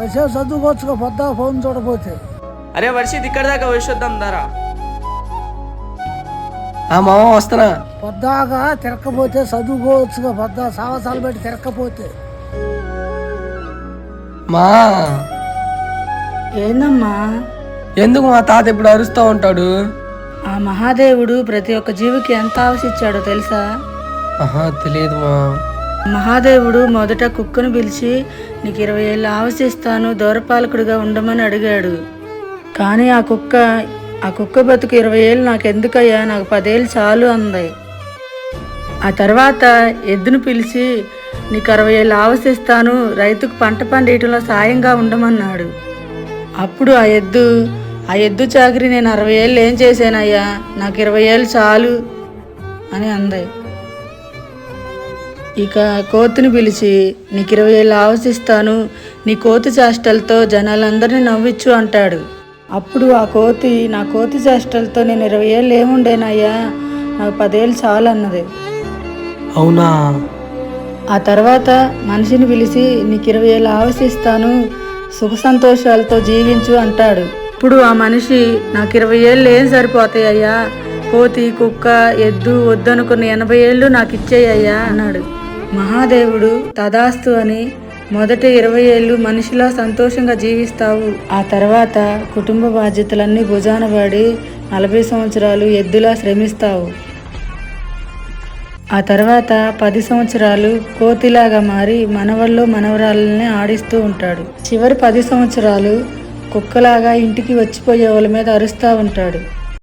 కాసేపు చదువుకోవచ్చుగా పొద్దా ఫోన్ చూడపోతే అరే వర్షిత్ ఇక్కడ దాకా వచ్చొద్దాం దారా. ఆ మామ వస్తున్నా పొద్దాగా తిరక్కపోతే చదువుకోవచ్చుగా పొద్దా సావసాలు పెట్టి తిరక్కపోతే. మా. ఏందమ్మా? ఎందుకు మా తాత ఇప్పుడు అరుస్తూ ఉంటాడు? ఆ మహాదేవుడు ప్రతి ఒక్క జీవికి ఎంత ఆవశిచ్చాడో తెలుసా? ఆహా తెలియదు మా. మహాదేవుడు మొదట కుక్కను పిలిచి నీకు ఇరవై ఏళ్ళు ఆవశిస్తాను దూరపాలకుడిగా ఉండమని అడిగాడు. కానీ ఆ కుక్క ఆ కుక్క బతుకు ఇరవై ఏళ్ళు నాకు ఎందుకయ్యా నాకు పదేళ్ళు చాలు అంది. ఆ తర్వాత ఎద్దును పిలిచి నీకు అరవై ఏళ్ళు ఆవశిస్తాను రైతుకు పంట పండేయటంలో సాయంగా ఉండమన్నాడు. అప్పుడు ఆ ఎద్దు ఆ ఎద్దు చాకరి నేను అరవై ఏళ్ళు ఏం చేశానయ్యా? నాకు ఇరవై ఏళ్ళు చాలు అని అంది. ఇక కోతిని పిలిచి నీకు ఇరవై ఏళ్ళు ఆవశిస్తాను నీ కోతి చేష్టలతో జనాలందరినీ నవ్వించు అంటాడు. అప్పుడు ఆ కోతి నా కోతి చేష్టలతో నేను ఇరవై ఏళ్ళు ఏముండేనయ్యా? నాకు పదేళ్ళు చాలు అన్నది అవునా? ఆ తర్వాత మనిషిని పిలిచి నీకు ఇరవై ఏళ్ళు ఆవశిస్తాను సుఖ సంతోషాలతో జీవించు అంటాడు. ఇప్పుడు ఆ మనిషి నాకు ఇరవై ఏళ్ళు ఏం సరిపోతాయ్యా? కోతి కుక్క ఎద్దు వద్దనుకున్న ఎనభై ఏళ్ళు నాకు ఇచ్చేయ్యా అన్నాడు. మహాదేవుడు తదాస్తు అని మొదటి ఇరవై ఏళ్ళు మనిషిలా సంతోషంగా జీవిస్తావు. ఆ తర్వాత కుటుంబ బాధ్యతలన్నీ భుజాన పడి నలభై సంవత్సరాలు ఎద్దులా శ్రమిస్తావు. ఆ తర్వాత పది సంవత్సరాలు కోతిలాగా మారి మనవల్లో మనవరాలని ఆడిస్తూ ఉంటాడు. చివరి పది సంవత్సరాలు కుక్కలాగా ఇంటికి వచ్చిపోయే వాళ్ళ మీద అరుస్తూ ఉంటాడు.